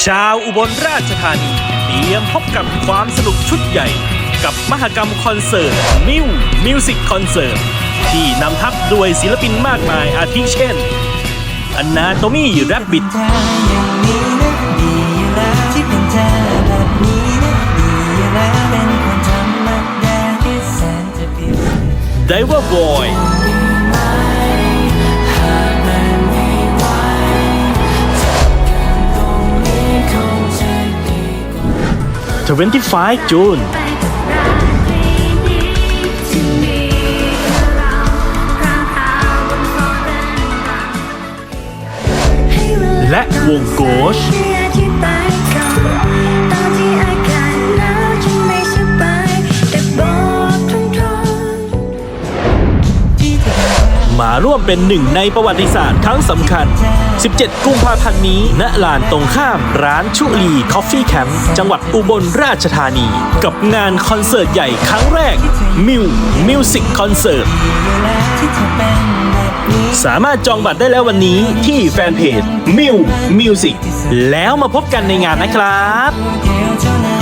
ชาวอุบลราชธานีเตรียมพบกับความสนุกชุดใหญ่ กับมหกรรมคอนเสิร์ตมิวมิวสิกคอนเสิร์ตที่นำทัพด้วยศิลปินมากมายอาทิเช่นอันนาโตมี่แรบบิทเธออย่างนี้น 25จูนและวงโกช มาร่วมเป็นหนึ่งในประวัติศาสตร์ครั้งสำคัญ 17 กุมภาพันธ์นี้ ณ ลานตรงข้ามร้านชุลีคอฟฟี่แคมป์จังหวัดอุบลราชธานี กับงานคอนเสิร์ตใหญ่ครั้งแรกมิวมิวสิกคอนเสิร์ตสามารถจองบัตรได้แล้ววันนี้ที่แฟนเพจมิวมิวสิกแล้วมาพบกันในงานนะครับ